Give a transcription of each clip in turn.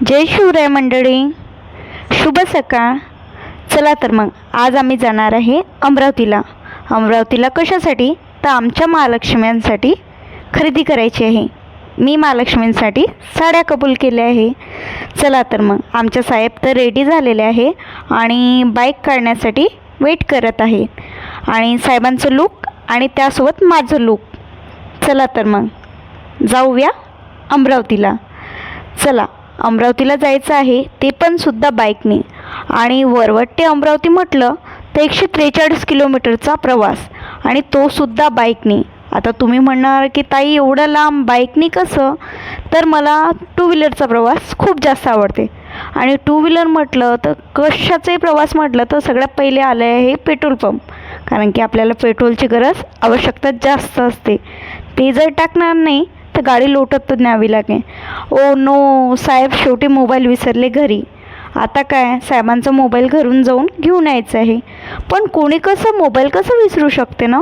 जय शिवराय मंडळी. शुभ सकाळ. चला तर मग आज आम्ही जाणार आहे अमरावतीला. अमरावतीला कशासाठी? तर आमच्या महालक्ष्म्यांसाठी खरेदी करायची आहे. मी महालक्ष्मींसाठी साड्या कबूल केल्या आहे. चला तर मग आमच्या साहेब तर रेडी झालेले आहे आणि बाईक काढण्यासाठी वेट करत आहे आणि साहेबांचं लूक आणि त्यासोबत माझं लूक चला तर मग जाऊया अमरावतीला. चला अमरावतीला जायचं आहे ते पण सुद्धा बाईकने. आणि वरवट ते अमरावती म्हटलं तर एकशे त्रेचाळीस किलोमीटरचा प्रवास. आणि तो सुद्धा बाईकने. आता तुम्ही म्हणणार की ताई एवढं लांब बाईकने कसं? तर मला टू व्हीलरचा प्रवास खूप जास्त आवडते. आणि टू व्हीलर म्हटलं तर कशाचाही प्रवास म्हटलं तर सगळ्यात पहिले आलं आहे पेट्रोल पंप. कारण की आपल्याला पेट्रोलची गरज आवश्यकता जास्त असते. ते जर टाकणार नाही तर गाडी लोटत न्यावी लागेल ओ नो साहेब शेवटी मोबाईल विसरले घरी. आता काय साहेबांचा मोबाईल घरून जाऊन घेऊन यायचं आहे. पण कोणी कसं मोबाईल कसं विसरू शकते ना?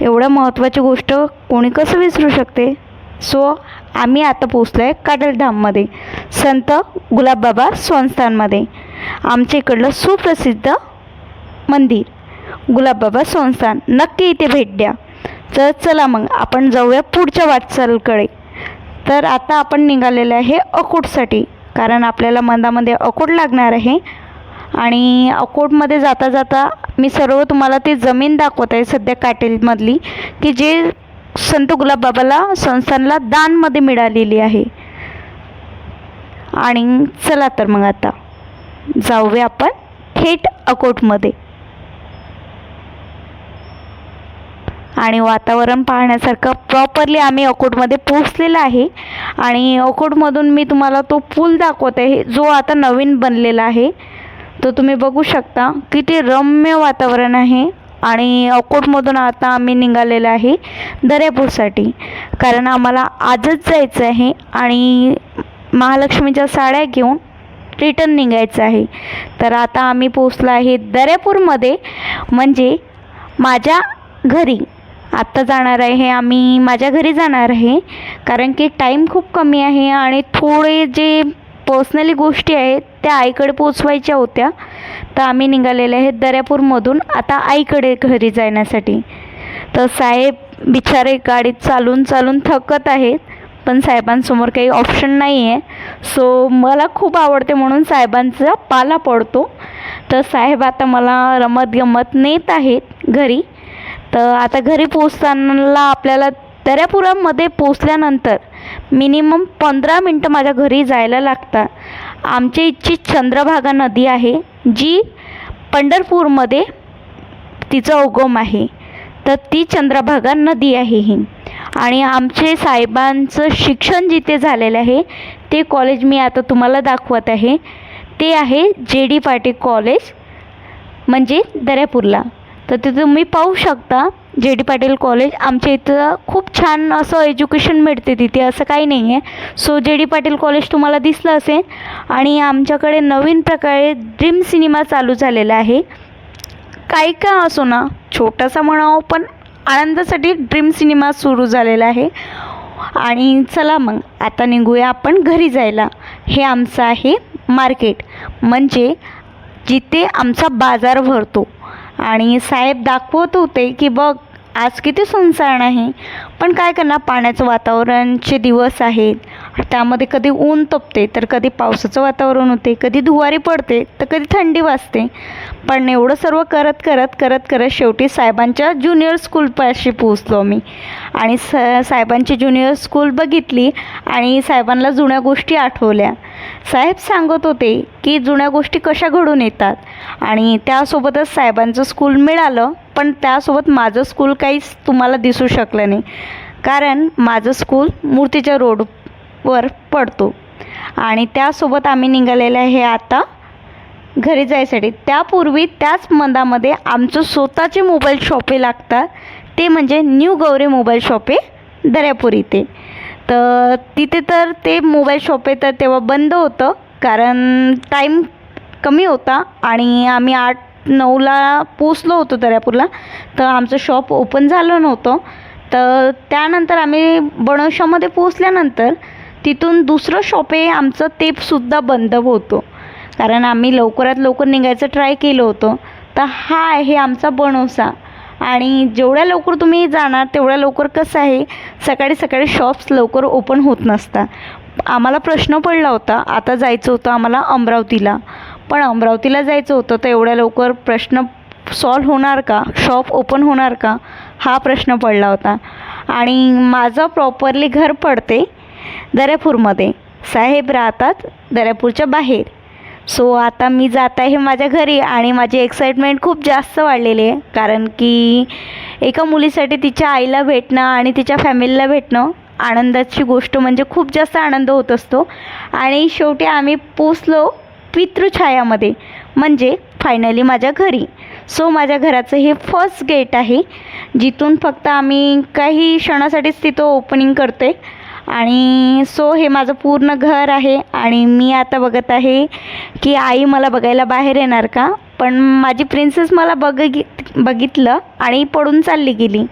एवढं महत्त्वाची गोष्ट कोणी कसं विसरू शकते? सो आम्ही आता पोचलो आहे काटलधाममध्ये संत गुलाबबाबा संस्थानमध्ये. आमच्या इकडलं सुप्रसिद्ध मंदिर गुलाबबाबा संस्थान. नक्की इथे भेट द्या. तर चला मग आपण जाऊया पुढच्या वाटचालकडे. तर आता आपण निघालेलं आहे अकोटसाठी कारण आपल्याला मंदामध्ये अकोट लागणार आहे. आणि अकोटमध्ये जाता जाता मी सर्व तुम्हाला ती जमीन दाखवत आहे सध्या काटेलमधली की जे संत गुलाबबाबाला संस्थानला दानमध्ये मिळालेली आहे. आणि चला तर मग आता जाऊया आपण थेट अकोटमध्ये. आणि वातावरण पाहण्यासारखं प्रॉपरली आम्ही अकोटमध्ये पोहोचलेलं आहे. आणि अकोटमधून मी तुम्हाला तो पूल दाखवत. आहे जो आता नवीन बनलेला आहे तो तुम्ही बघू शकता. किती रम्य वातावरण आहे. आणि अकोटमधून आता आम्ही निघालेलो आहे दर्यापूरसाठी. कारण आम्हाला आजच जायचं आहे आणि महालक्ष्मीच्या साड्या घेऊन रिटर्न निघायचं आहे. तर आता आम्ही पोचलो आहे दर्यापूरमध्ये. म्हणजे माझ्या घरी. आत्ता जाणार आहे आम्ही माझ्या घरी जाणार आहे. कारण की टाईम खूप कमी आहे आणि थोडे जे पर्सनली गोष्टी आहेत त्या आईकडे पोचवायच्या होत्या. तर आम्ही निघालेले आहेत दर्यापूरमधून आता आईकडे घरी जाण्यासाठी. तर साहेब बिचारे गाडीत चालून चालून थकत आहेत पण साहेबांसमोर काही ऑप्शन नाही आहे सो मला खूप आवडते म्हणून साहेबांचा पाला पडतो. तर साहेब आता मला रमत गमत नेत आहेत घरी. तर आता घरी पोचताना आपल्याला दर्यापुरामध्ये पोचल्यानंतर मिनिमम पंधरा मिनटं माझ्या घरी जायला लागतात. आमच्या इथची चंद्रभागा नदी आहे जी पंढरपूरमध्ये तिचा उगम आहे. तर ती चंद्रभागा नदी आहे ही. आणि आमचे साहेबांचं शिक्षण जिथे झालेलं आहे ते कॉलेज मी आता तुम्हाला दाखवत आहे. ते आहे जे डी पाटील कॉलेज म्हणजे दर्यापूरला तर ते तुम्ही पाहू शकता जे डी पाटील कॉलेज आमच्या इथं खूप छान असं एज्युकेशन मिळते तिथे असं काही नाही आहे सो जे डी पाटील कॉलेज तुम्हाला दिसलं असेल आणि आमच्याकडे नवीन प्रकारे ड्रीम सिनेमा चालू झालेला आहे. काही का असो ना छोटासा म्हणावं पण आनंदासाठी ड्रीम सिनेमा सुरू झालेला आहे. आणि चला मग आता निघूया आपण घरी जायला. हे आमचं आहे मार्केट म्हणजे जिथे आमचा बाजार भरतो. आणि साहेब दाखवत होते की बघ आज किती सुनसान आहे. पण काय करणार पाण्याचं वातावरणचे दिवस आहेत. त्यामध्ये कधी ऊन तपते तर कधी पावसाचं वातावरण होते. कधी धुवारी पडते तर कधी थंडी वाजते. पण एवढं सर्व करत करत करत करत शेवटी साहेबांच्या ज्युनियर स्कूलपाशी पोहोचलो आम्ही आणि स साहेबांची ज्युनियर स्कूल बघितली आणि साहेबांना जुन्या गोष्टी आठवल्या. साहेब सांगत होते की जुन्या गोष्टी कशा घडून येतात आणि त्यासोबतच साहेबांचं स्कूल मिळालं पण त्यासोबत माझं स्कूल काहीच तुम्हाला दिसू शकलं नाही. कारण माझं स्कूल मूर्तीच्या रोडवर पडतो. आणि त्यासोबत आम्ही निघालेलं आहे आता घरी जायसाठी. त्यापूर्वी त्याच मंदामध्ये आमचं स्वतःचे मोबाईल शॉपे लागतात. ते म्हणजे new Gauri mobile shoppe Daryapur इथे. तर तिथे तर ते मोबाईल शॉप आहे तर तेव्हा बंद होतं कारण टाईम कमी होता आणि आम्ही आठ नऊला पोचलो होतो दर्यापूरला. तर आमचं शॉप ओपन झालं नव्हतं. तर त्यानंतर आम्ही बनवशामध्ये पोचल्यानंतर तिथून दुसरं शॉप आहे आमचं ते सुद्धा बंद होतं. कारण आम्ही लवकरात लवकर निघायचं ट्राय केलं होतं. तर हा आहे आमचा बनवसा. आणि जेवढ्या लवकर तुम्ही जाणार तेवढ्या लवकर कसं आहे सकाळी सकाळी शॉप्स लवकर ओपन होत नसतात. आम्हाला प्रश्न पडला होता आता जायचं होतं आम्हाला अमरावतीला. पण अमरावतीला जायचं होतं तर एवढ्या लवकर प्रश्न सॉल्व होणार का? शॉप ओपन होणार का? हा प्रश्न पडला होता. आणि माझं प्रॉपरली घर पडते दर्यापूरमध्ये. साहेब राहतात दर्यापूरच्या बाहेर. सो आता मी जात आहे माझ्या घरी आणि माझी एक्साइटमेंट खूप जास्त वाढलेली आहे. कारण की एका मुलीसाठी तिच्या आईला भेटणं आणि तिच्या फॅमिलीला भेटणं आनंदाची गोष्ट म्हणजे खूप जास्त आनंद होत असतो. आणि शेवटी आम्ही पोचलो पितृछायामध्ये म्हणजे फायनली माझ्या घरी. सो माझ्या घराचं हे फर्स्ट गेट आहे. जिथून फक्त आम्ही काही क्षणासाठीच तिथं ओपनिंग करते आणि सो हे माझं पूर्ण घर आहे आणि मी आता बघत आहे की आई मला बघायला बाहेर येणार का? पण माझी प्रिन्सेस मला बघ बघितलं आणि पडून चालली गेली.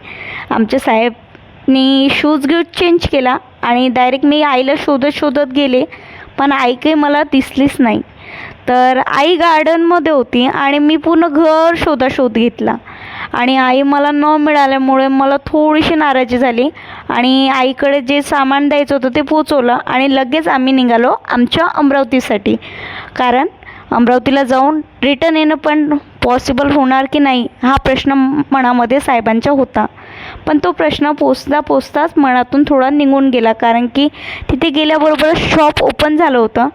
आमच्या साहेबनी शूज घेऊन चेंज केला आणि डायरेक्ट मी आईला शोधत शोधत गेले पण आई काही मला दिसलीच नाही. तर आई गार्डनमध्ये होती आणि मी पूर्ण घर शोधाशोध घेतला. आणि आई मला न मिळाल्यामुळे मला थोडीशी नाराजी झाली. आणि आईकडे जे सामान द्यायचं होतं ते पोचवलं आणि लगेच आम्ही निघालो आमच्या अमरावतीसाठी. कारण अमरावतीला जाऊन रिटर्न येणं पण पॉसिबल होणार की नाही हा प्रश्न मनामध्ये साहेबांचा होता. पण तो प्रश्न पोचता पोचताच मनातून थोडा निघून गेला कारण की तिथे गेल्याबरोबर शॉप ओपन झालं होतं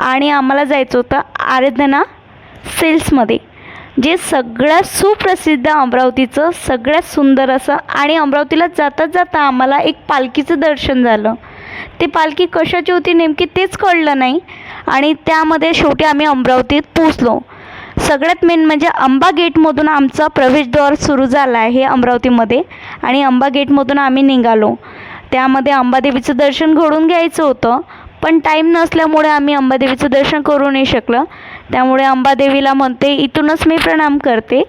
आणि आम्हाला जायचं होतं आराधना सेल्समध्ये जे सगळ्यात सुप्रसिद्ध अमरावतीचं सगळ्यात सुंदर असं आणि अमरावतीला जाता जाता आम्हाला एक पालखीचं दर्शन झालं. ते पालखी कशाची होती नेमकी तेच कळलं नाही आणि त्यामध्ये शेवटी आम्ही अमरावतीत पोचलो सगळ्यात मेन म्हणजे अंबा गेटमधून आमचा प्रवेशद्वार सुरू झाला आहे अमरावतीमध्ये आणि अंबा गेटमधून आम्ही निघालो. त्यामध्ये अंबादेवीचं दर्शन घडून घ्यायचं होतं पण टाईम नसल्यामुळे आम्ही अंबादेवीचं दर्शन करू नाही शकलं. त्यामुळे अंबादेवीला म्हणते इथूनच मी प्रणाम करते.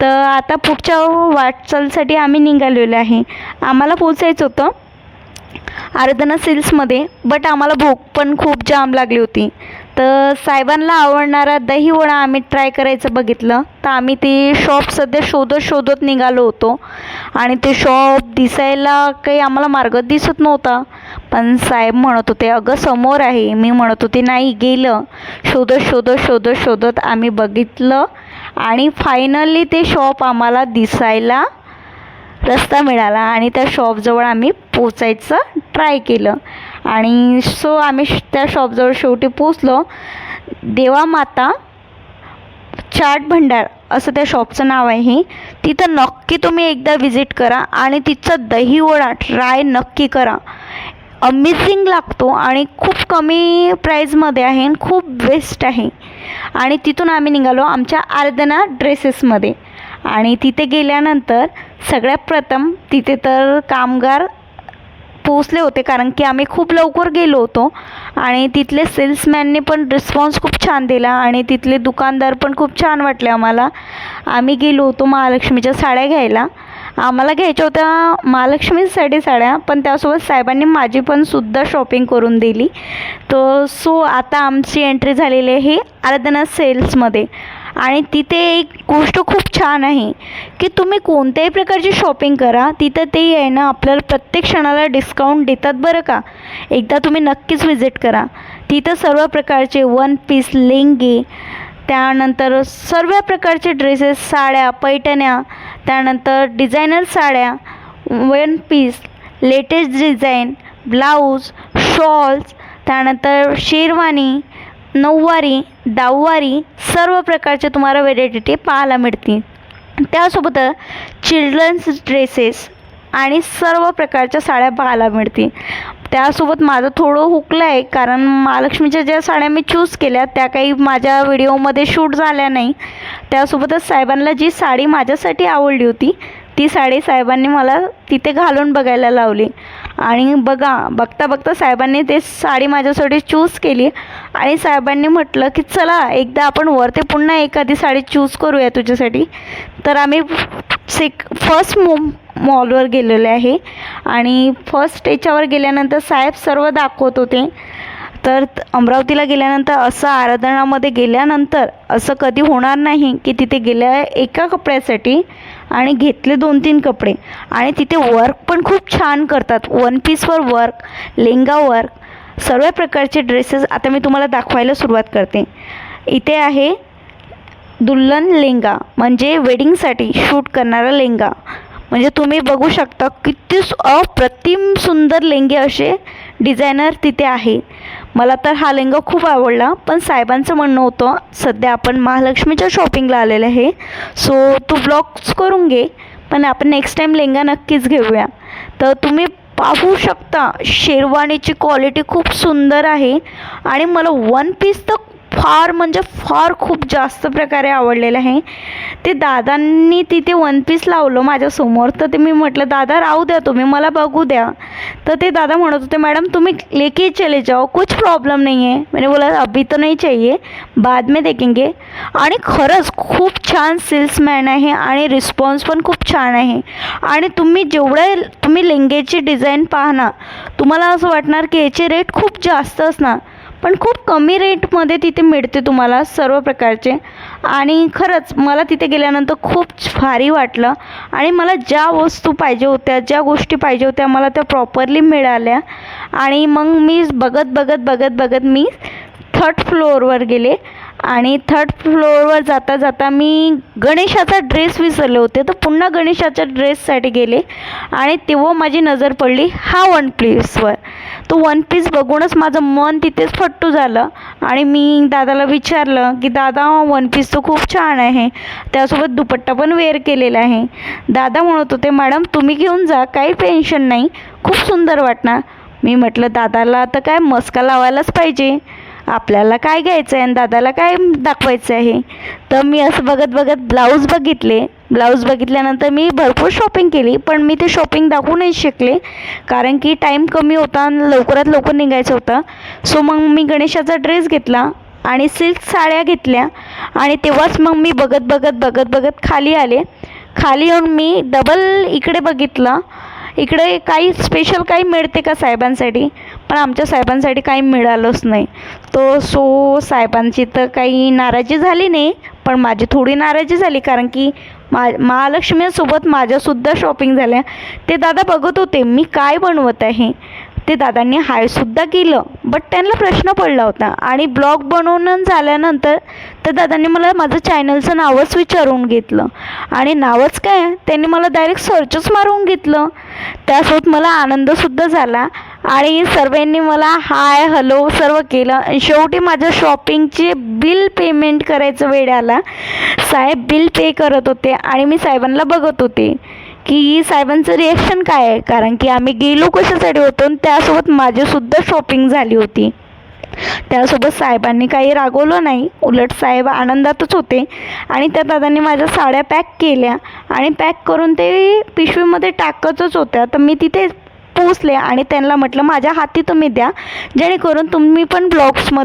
तर आता पुढच्या वाटचालीसाठी आम्ही निघालेलो आहे. आम्हाला पोचायचं होतं आराधना सिल्समध्ये बट आम्हाला भूक पण खूप जाम लागली होती. तर साहेबांना आवडणारा दहीवडा आम्ही ट्राय करायचं बघितलं. तर आम्ही ते शॉप सध्या शोधत शोधत निघालो होतो. आणि ते शॉप दिसायला काही आम्हाला मार्ग दिसत नव्हता. पण साहेब म्हणत होते अगं समोर आहे. मी म्हणत होते नाही गेलं. शोधत शोधत शोधत शोधत आम्ही बघितलं आणि फायनली ते शॉप आम्हाला दिसायला रस्ता मिळाला आणि त्या शॉपजवळ आम्ही पोचायचं ट्राय केलं. आणि सो आम्ही श- त्या शॉपजवळ शेवटी पोचलो. देवा माता चाट भंडार असं त्या शॉपचं नाव आहे तिथं नक्की तुम्ही एकदा व्हिजिट करा आणि तिथचं दहीवडा ट्राय नक्की करा. अमेझिंग लागतो आणि खूप कमी प्राईजमध्ये आहे आणि खूप बेस्ट आहे. आणि तिथून आम्ही निघालो आमच्या आर्दना ड्रेसेसमध्ये आणि तिथे गेल्यानंतर सगळ्यात प्रथम तिथे तर कामगार पोचले होते कारण की आम्ही खूप लवकर गेलो होतो. आणि तिथले सेल्समॅनने पण रिस्पॉन्स खूप छान दिला आणि तिथले दुकानदार पण खूप छान वाटले आम्हाला. आम्ही गेलो होतो महालक्ष्मीच्या साड्या घ्यायला. आम्हाला घ्यायच्या होत्या महालक्ष्मीसाठी साड्या पण त्यासोबत साहेबांनी माझी पण सुद्धा शॉपिंग करून दिली. तर सो आता आमची एंट्री झालेली आहे आराधना सेल्समध्ये आणि तिथे एक गोष्ट खूप छान आहे की तुम्ही कोणत्याही प्रकारची शॉपिंग करा तिथं ते आहे ना आपल्याला प्रत्येक क्षणाला डिस्काउंट देतात बरं का? एकदा तुम्ही नक्कीच व्हिजिट करा. तिथं सर्व प्रकारचे वन पीस लेंगे त्यानंतर सर्व प्रकारचे ड्रेसेस साड्या पैठण्या त्यानंतर डिझायनर साड्या one piece latest design blouse shawls त्यानंतर शेरवानी नऊवारी दहावारी सर्व प्रकारचे तुम्हाला व्हेरायटी पाहायला मिळतील. त्यासोबत चिल्ड्रन्स ड्रेसेस आणि सर्व प्रकारच्या साड्या पाहायला मिळतील. त्यासोबत माझं थोडं हुकलं आहे कारण महालक्ष्मीच्या ज्या साड्या मी चूज केल्या त्या काही माझ्या व्हिडिओमध्ये शूट झाल्या नाही. त्यासोबतच साहेबांना जी साडी माझ्यासाठी आवडली होती ती साडी साहेबांनी मला तिथे घालून बघायला लावली. आणि बघा बघता बघता साहेबांनी ते साडी माझ्यासाठी चूज केली आणि साहेबांनी म्हटलं की चला एकदा आपण वरते पुन्हा एखादी साडी चूज करूया तुझ्यासाठी. तर आम्ही सेक फर्स्ट मो मॉलवर गेलेले आहे. आणि फर्स्ट याच्यावर गेल्यानंतर साहेब सर्व दाखवत होते. तर अमरावतीला गेल्यानंतर असं आराधनामध्ये गेल्यानंतर असं कधी होणार नाही की तिथे गेल्या एका कपड्यासाठी आणि घेतले दोन तीन कपडे. आणि तिथे वर्क पण खूप छान करतात. वन पीसवर वर्क लेंगा वर्क सर्व प्रकारचे ड्रेसेस आता मी तुम्हाला दाखवायला सुरुवात करते. इथे आहे दुल्हन लेंगा म्हणजे वेडिंगसाठी शूट करणारा लेंगा. म्हणजे तुम्ही बघू शकता किती अप्रतिम सुंदर लेंगे असे डिझायनर तिथे आहे. मला तर हा लेंगा खूप आवडला पण साहेबांचं म्हणणं होतं सध्या आपण महालक्ष्मीच्या शॉपिंगला आलेले आहे. सो तू ब्लॉग्स करून घे पण आपण नेक्स्ट टाईम लेंगा नक्कीच घेऊया. तर तुम्ही पाहू शकता शेरवानीची क्वालिटी खूप सुंदर आहे. आणि मला वन पीस तर फार म्हणजे फार खूप जास्त प्रकारे आवडलेलं आहे. ते दादांनी तिथे वन पीस लावलं माझ्यासमोर तर ते मी म्हटलं दादा राहू द्या तुम्ही मला बघू द्या. तर ते दादा म्हणत होते मॅडम तुम्ही लेके चले जाओ कुछ प्रॉब्लेम नाही आहे. मैंने बोला अभी तो नहीं चाहिए बाद में देखेंगे. आणि खरंच खूप छान सेल्समॅन आहे आणि रिस्पॉन्स पण खूप छान आहे. आणि तुम्ही जेवढे तुम्ही लेंगेची डिझाईन पाहणार तुम्हाला असं वाटणार की याचे रेट खूप जास्त असणार. पण खूप कमी रेटमध्ये तिथे मिळते तुम्हाला सर्व प्रकारचे. आणि खरंच मला तिथे गेल्यानंतर खूप भारी वाटलं. आणि मला ज्या वस्तू पाहिजे होत्या ज्या गोष्टी पाहिजे होत्या मला त्या प्रॉपरली मिळाल्या. आणि मग मी बघत बघत बघत बघत मी थर्ड फ्लोअरवर गेले. आणि थर्ड फ्लोअरवर जाता जाता मी गणेशाचा ड्रेस विसरले होते. तर पुन्हा गणेशाच्या ड्रेससाठी गेले. आणि तेव्हा माझी नजर पडली हा वन पीसवर तो वन पीस बघूनच माझं मन तिथेच फट्टू झालं. आणि मी दादाला विचारलं की दादा वन पीस तर खूप छान आहे. त्यासोबत दुपट्टा पण वेअर केलेला आहे. दादा म्हणत होते मॅडम तुम्ही घेऊन जा काही टेन्शन नाही. खूप सुंदर वाटणार. मी म्हटलं दादाला तर काय मस्का लावायलाच पाहिजे. आपल्याला काय घ्यायचं आहे आणि दादाला काय दाखवायचं आहे? तर मी असं बघत बघत ब्लाऊज बघितले. ब्लाऊज बघितल्यानंतर मी भरपूर शॉपिंग केली पण मी ते शॉपिंग दाखवू नाही शकले. कारण की टाईम कमी होता आणि लवकरात लवकर निघायचं होतं. सो मग मी गणेशाचा ड्रेस घेतला आणि सिल्क साड्या घेतल्या. आणि तेव्हाच मग मी बघत बघत बघत बघत खाली आले. खाली येऊन मी डबल इकडे बघितलं. इकडे काही स्पेशल काही मिळते का साहेबांसाठी? पण आमच्या साहेबांसाठी काही मिळालंच नाही. तो सो साहेबांची तर काही नाराजी झाली नाही पण माझी थोडी नाराजी झाली कारण की मा महालक्ष्मीसोबत माझ्यासुद्धा शॉपिंग झाल्या. ते दादा बघत होते मी काय बनवत आहे? ते दादांनी हायसुद्धा केलं बट त्यांना प्रश्न पडला होता. आणि ब्लॉग बनवून झाल्यानंतर तर दादांनी मला माझं चॅनलचं नावच विचारून घेतलं. आणि नावच काय? त्यांनी मला डायरेक्ट सर्चच मारून घेतलं. त्यासोबत मला आनंदसुद्धा झाला. आणि सर्वांनी मला हाय हॅलो सर्व केलं. आणि शेवटी माझ्या शॉपिंगचे बिल पेमेंट करायचं वेळ आला. साहेब बिल पे करत होते आणि मी साहेबांना बघत होते की साहेबांचं रिॲक्शन काय आहे? कारण की आम्ही गेलो कशासाठी होतो आणि त्यासोबत माझीसुद्धा शॉपिंग झाली होती. त्यासोबत साहेबांनी काही रागवलं नाही. उलट साहेब आनंदातच होते आणि त्या दादांनी माझ्या साड्या पॅक केल्या. आणि पॅक करून ते पिशवीमध्ये टाकतच होत्या. तर मी तिथे पोहोचले आणि त्यांना म्हटलं माझ्या हाती तुम्ही द्या. जेणेकरून तुम्ही पण ब्लॉग्समध्ये